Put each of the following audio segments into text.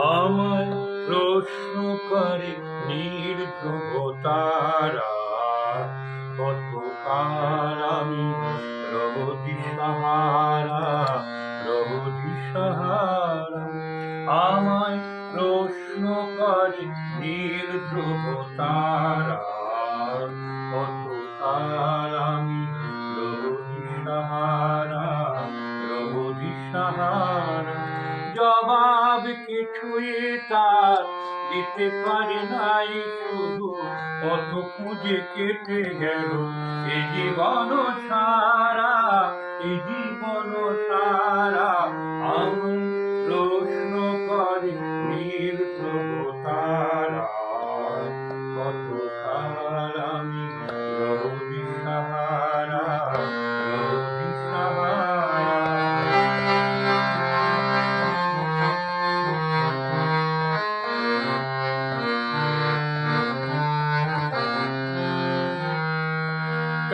আমায় প্রশ্ন করে নির্ধ্রুব তারা কত কাল আমি রবদি সাহারা রবদি সাহারা। আমায় প্রশ্ন করে নির্ধ্রুব তারা কত কাল আমি রবদি সাহারা রবদি সাহারা। জবাব কিছুই তার। দিতে পারে নাই শুধু কত খুঁজে কেটে গেল। এ জীবন সারা, এ জীবন সারা। আমি প্রশ্ন করে নির্ভব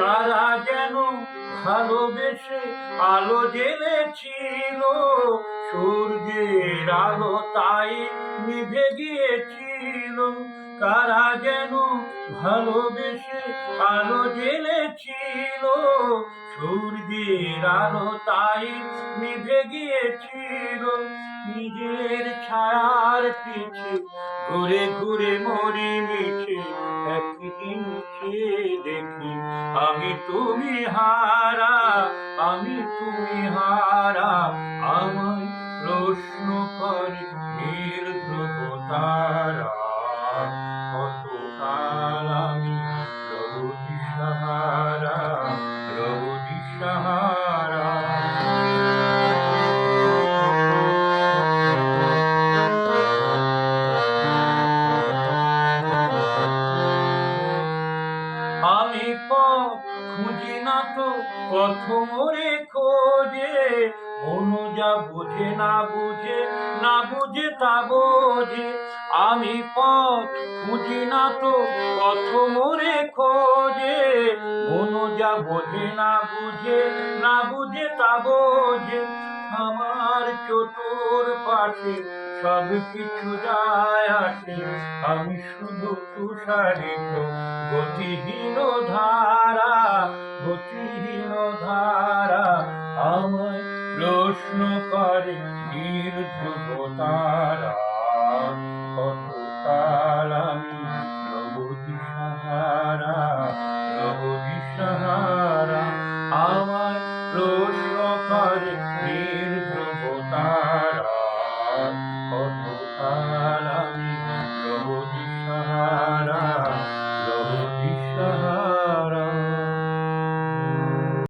কারা যেন ভালোবেসে আলো জ্বেলেছিল সূর্যের আলো তাই নিভে গিয়েছিল। কারা যেন ভালোবেসে আলো জ্বেলেছিল সূর্যের আলো তাই নিভে গিয়েছিল। নিজের ছায়ার পিছে ঘুরে ঘুরে মরি মিছে একদিন চেয়ে দেখি আমি তুমি হারা, আমি তুমি হারা, আমায় প্রশ্ন করে নির্ধ্রুব তারা। কত কাল আমি প্রভু সাহারা খুঁজি না তো পথ মোরে খোঁজে। অনুজা বুঝে না বুঝে না বুঝে তা বোঝে। আমি পথ খুঁজি না তো পথ মোরে খোঁজে। অনুজা বোঝে না বুঝে না বুঝে তা বোঝে। আমার চতুর পাশে সব কিছু যায় আসে, আমি শুধু তুষারিত গতিহীন ধারা গতিহীন ধারা আমায় প্রশ্ন করে তারা।